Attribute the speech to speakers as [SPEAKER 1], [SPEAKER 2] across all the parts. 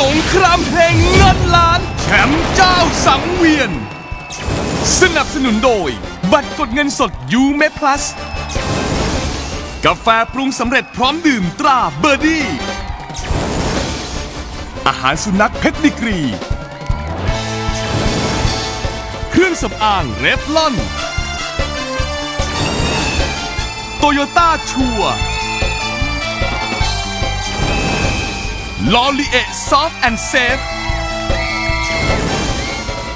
[SPEAKER 1] สงครามเพลงเงินล้าน แชมป์เจ้าสังเวียน สนับสนุนโดย บัตรกดเงินสดยูเมพลัสกาแฟปรุงสำเร็จพร้อมดื่มตราเบอร์ดี้ อาหารสุนัขเพชรดิกรี เครื่องสำอางเรฟลอน โตโยต้าชัว ลอลีเอซอฟต์แอนด์เซฟ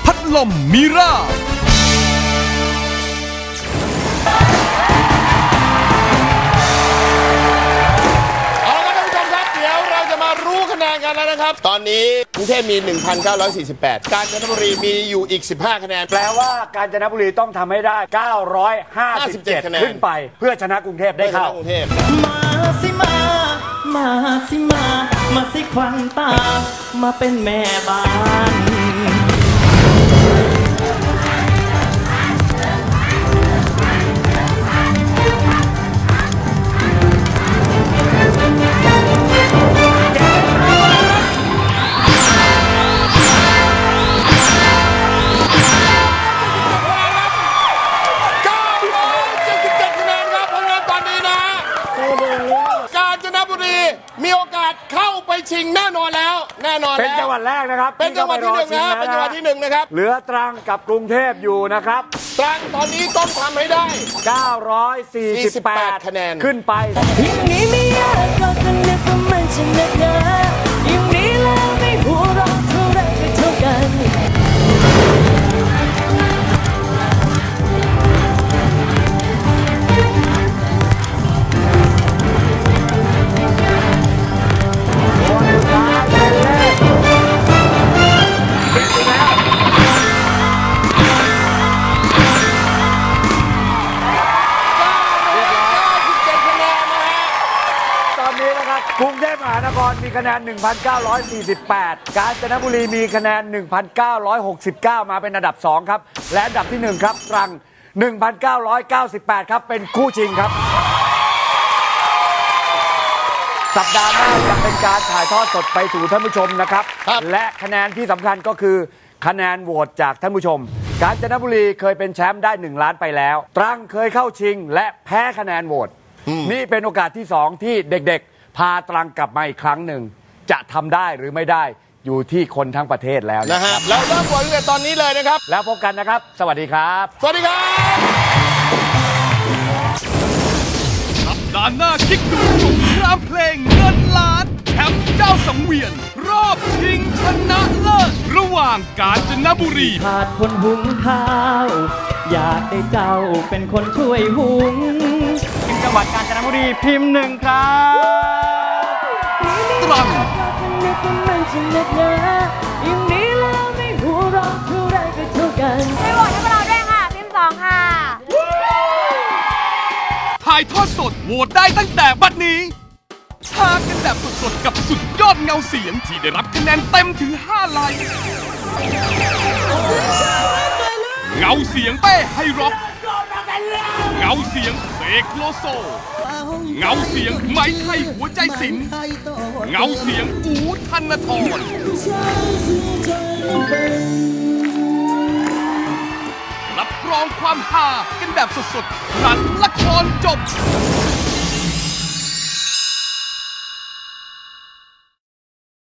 [SPEAKER 1] พัดลมมิรา
[SPEAKER 2] เอาละครับท่านผู้ชมครับ เดี๋ยวเราจะมารู้คะแนนกันแล้วนะครับ ตอนนี้กรุงเทพมี 1,948 กาญจนบุรีมีอยู่อีก 15 คะแนน
[SPEAKER 3] แปลว่ากาญจนบุรีต้องทำให้ได้ 957
[SPEAKER 2] คะแนน
[SPEAKER 3] ขึ้นไป เพื่อชนะกรุงเทพได้
[SPEAKER 2] ได้เข้า
[SPEAKER 3] เข้า
[SPEAKER 2] กรุงเทพ
[SPEAKER 4] มาสิมา มาสิมา มาสิควันตา มาเป็นแม่บ้าน
[SPEAKER 2] มีโอกาสเข้าไปชิงแน่นอนแล้ว แน่นอน
[SPEAKER 3] เป็น
[SPEAKER 2] แล้ว
[SPEAKER 3] จังหวัดแรกนะครับ
[SPEAKER 2] เป็นจังหวัดที่หนึ่งนะเป็นจังหวัดที่หนึ่งนะครับ
[SPEAKER 3] เหลือตรังกับกรุงเทพอยู่นะครับ
[SPEAKER 2] ตรังตอนนี้ต้องทำให้ได้
[SPEAKER 3] 948
[SPEAKER 2] คะแนน
[SPEAKER 3] ขึ้นไป
[SPEAKER 5] อย่างนี้ไม่ยากก็จะนึกว่ามันจะหนักหนา
[SPEAKER 3] กรุงเทพมหานครมีคะแนน 1,948 กาญจนบุรีมีคะแนน 1,969 มาเป็นอันดับ 2 ครับ และอันดับที่ 1 ครับตรัง 1,998 ครับ เป็นคู่ชิงครับ สัปดาห์หน้าจะเป็นการถ่ายทอดสดไปสู่ท่านผู้ชมนะครับ
[SPEAKER 2] ครับ
[SPEAKER 3] และคะแนนที่สำคัญก็คือคะแนนโหวตจากท่านผู้ชม กาญจนบุรีเคยเป็นแชมป์ได้ 1 ล้านไปแล้ว ตรังเคยเข้าชิง และแพ้คะแนนโหวตนี่เป็นโอกาสที่2ที่เด็กๆ พาตรังกลับมาอีกครั้งหนึ่ง จะทำได้หรือไม่ได้อยู่ที่คนทั้งประเทศแล้ว
[SPEAKER 2] นะ
[SPEAKER 3] นะค
[SPEAKER 2] ฮะ
[SPEAKER 3] รับ
[SPEAKER 2] เราเริ่มบทตั้งแต่ตอนนี้เลยนะครับ
[SPEAKER 3] แล้วพบกันนะครับ สวัสดีครับ
[SPEAKER 2] สวัสดีครับ
[SPEAKER 1] สัปดาห์หน้าคิกดูสงครามเพลงเงินล้านแชมป์เจ้าสังเวียน รอบชิงชนะเลิศระหว่างกาญจนบุรี
[SPEAKER 4] ขาดคนหุงข้าว อยากได้เจ้าเป็นคนช่วยหุง จังหวัดกาญจนบุรีพิมพ์หนึ่งครับ
[SPEAKER 1] ตรัง
[SPEAKER 5] ก็จะนึกว่ามันจะหนักหนาอย่างนี้แล้วไม่หัวเราะเท่าไรก็เท่ากัน
[SPEAKER 6] ช่วยโหวตให้พวกเราด้วยค่ะ พิมพ์สองค่ะ
[SPEAKER 1] ถ่ายทอดสดโหวตได้ตั้งแต่บัดนี้พากันแบบสดๆ กับสุดยอดเงาเสียง ที่ได้รับคะแนนเต็มถึง 5 ไลค์เงาเสียงเป้ไฮร็อก เงาเสียงเส กโลโซ เงาเสียงไม้ไทยหัวใจสิน เงาเสียงอูธนทรรับรองความฮากันแบบสดๆหลังละครจบ